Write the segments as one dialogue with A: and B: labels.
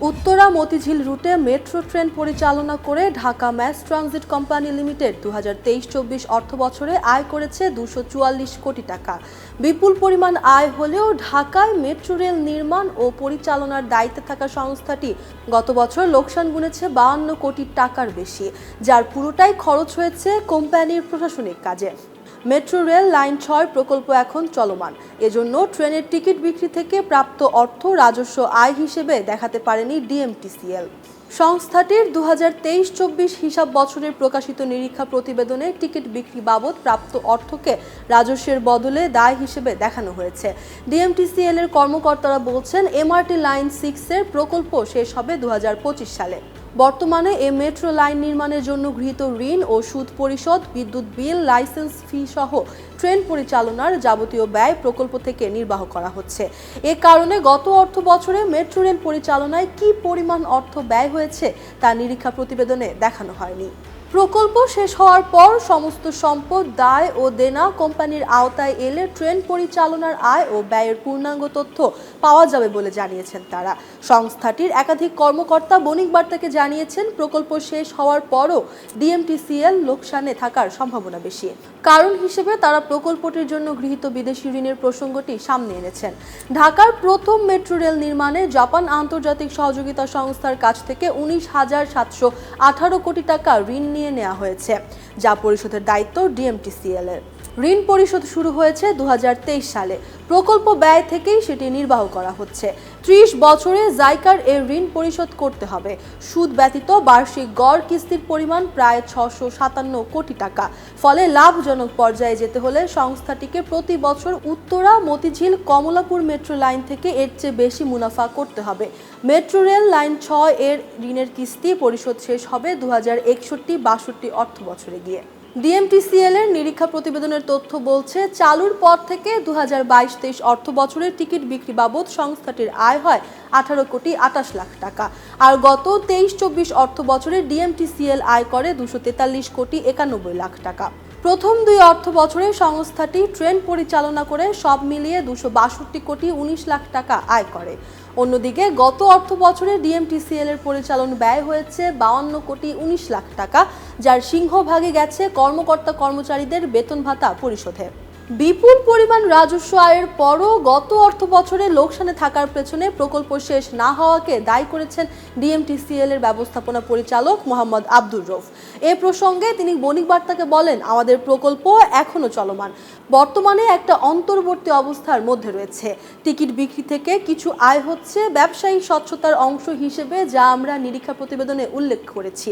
A: উত্তরা মতিঝিল রুটে metro train পরিচালনা করে Dhaka mass transit company limited দু হাজার তেইশ চব্বিশ অর্থ বছরে আয় করেছে দুশো চুয়াল্লিশ কোটি টাকা। বিপুল পরিমাণ আয় হলেও ঢাকায় মেট্রো রেল নির্মাণ ও পরিচালনার দায়িত্বে থাকা সংস্থাটি গত বছর লোকসান গুনেছে বাহান্ন কোটি টাকার বেশি, যার পুরোটাই খরচ হয়েছে কোম্পানির প্রশাসনিক কাজে। মেট্রো রেল লাইন ছয় প্রকল্প এখন চলমান। এজন্য ট্রেনের টিকিট বিক্রি থেকে প্রাপ্ত অর্থ রাজস্ব আয় হিসেবে দেখাতে পারেনি ডিএমটিসিএল। সংস্থাটির দু হাজার তেইশ চব্বিশ হিসাব বছরের প্রকাশিত নিরীক্ষা প্রতিবেদনে টিকিট বিক্রি বাবদ প্রাপ্ত অর্থকে রাজস্বের বদলে দায় হিসেবে দেখানো হয়েছে। ডিএমটিসিএল এর কর্মকর্তারা বলছেন, এমআরটি লাইন সিক্সের প্রকল্প শেষ হবে দু হাজার পঁচিশ সালে। বর্তমানে এ মেট্রো লাইন নির্মাণের জন্য গৃহীত ঋণ ও সুদ পরিশোধ, বিদ্যুৎ বিল, লাইসেন্স ফি সহ ট্রেন পরিচালনার যাবতীয় ব্যয় প্রকল্প থেকে নির্বাহ করা হচ্ছে। এ কারণে গত অর্থ বছরে মেট্রো রেল পরিচালনায় কি পরিমাণ অর্থ ব্যয় হয়েছে তা নিরীক্ষা প্রতিবেদনে দেখানো হয়নি। প্রকল্প শেষ হওয়ার পর সমস্ত সম্পদ দায় ও দেনা কোম্পানির আওতায় এলে ট্রেন পরিচালনার আয় ও ব্যয়ের পূর্ণাঙ্গ তথ্য পাওয়া যাবে বলে জানিয়েছেন তারা। সংস্থাটির একাধিক কর্মকর্তা বণিক বার্তাকে জানিয়েছেন, প্রকল্প শেষ হওয়ার পরও ডিএমটিসিএল লোকসানে থাকার সম্ভাবনা বেশি। কারণ হিসেবে তারা প্রকল্পটির জন্য গৃহীত বিদেশি ঋণের প্রসঙ্গটি সামনে এনেছেন। ঢাকার প্রথম মেট্রো রেল নির্মাণে জাপান আন্তর্জাতিক সহযোগিতা সংস্থার কাছ থেকে উনিশ হাজার সাতশো আঠারো কোটি টাকা ঋণ নিয়ে নেওয়া হয়েছে, যা পরিশোধের দায়িত্ব ডিএমটিসিএল এর। ঋণ পরিশোধ শুরু হয়েছে দু হাজার তেইশ সালে। প্রকল্প ব্যয় থেকেই সেটি নির্বাহ করা হচ্ছে। ত্রিশ বছরে জাইকার এর ঋণ পরিশোধ করতে হবে। সুদ ব্যতীত বার্ষিক গড় কিস্তির পরিমাণ প্রায় ছশো সাতান্ন কোটি টাকা। ফলে লাভজনক পর্যায়ে যেতে হলে সংস্থাটিকে প্রতি বছর উত্তরা, মতিঝিল, কমলাপুর মেট্রো লাইন থেকে এর চেয়ে বেশি মুনাফা করতে হবে। মেট্রো রেল লাইন ছয় এর ঋণের কিস্তি পরিশোধ শেষ হবে দু হাজার একষট্টি বাষট্টি অর্থ বছরে গিয়ে। ডিএমটিসিএল এর নিরীক্ষা প্রতিবেদনের তথ্য বলছে, চালুর পর থেকে দু হাজার বাইশ তেইশ অর্থ বছরের টিকিট বিক্রি বাবদ সংস্থাটির আয় হয় আঠারো কোটি আটাশ লাখ টাকা। আর গত তেইশ চব্বিশ অর্থ বছরে ডিএমটিসিএল আয় করে দুশো তেতাল্লিশ কোটি একানব্বই লাখ টাকা। প্রথম দুই অর্থ বছরে সংস্থাটি ট্রেন পরিচালনা করে সব মিলিয়ে দুশো বাষট্টি কোটি উনিশ লাখ টাকা আয় করে। অন্যদিকে গত অর্থ বছরে ডিএমটিসিএল এর পরিচালন ব্যয় হয়েছে বাউন্ন কোটি উনিশ লাখ টাকা, যার সিংহভাগে গেছে কর্মকর্তা কর্মচারীদের বেতন ভাতা পরিশোধে। বিপুল পরিমাণ রাজস্ব আয়ের পরও গত অর্থ বছরে লোকসানে থাকার পেছনে প্রকল্প শেষ না হওয়াকে দায়ী করেছেন ডিএমটিসিএল এর ব্যবস্থাপনা পরিচালক মোহাম্মদ আব্দুর রফ। এ প্রসঙ্গে তিনি বণিক বার্তাকে বলেন, আমাদের প্রকল্প এখনও চলমান। বর্তমানে একটা অন্তর্বর্তী অবস্থার মধ্যে রয়েছে। টিকিট বিক্রি থেকে কিছু আয় হচ্ছে ব্যবসায়ী স্বচ্ছতার অংশ হিসেবে যা আমরা নিরীক্ষা প্রতিবেদনে উল্লেখ করেছি।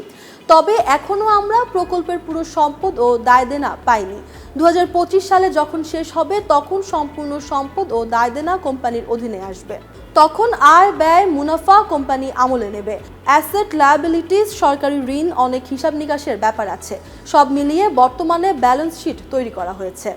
A: তবে এখনও আমরা প্রকল্পের পুরো সম্পদ ও দায় দেনা পাইনি। দু হাজার পঁচিশ সালে যখন শেষ হবে, তখন সম্পূর্ণ সম্পদ ও দায়দেনা কোম্পানির অধীনে আসবে। তখন আয় ব্যয় মুনাফা কোম্পানি আমলে নেবে। অ্যাসেট লায়াবিলিটিস সরকারি ঋণ অনেক হিসাব নিকাশের ব্যাপার আছে। সব মিলিয়ে বর্তমানে ব্যালেন্স শিট তৈরি করা হয়েছে।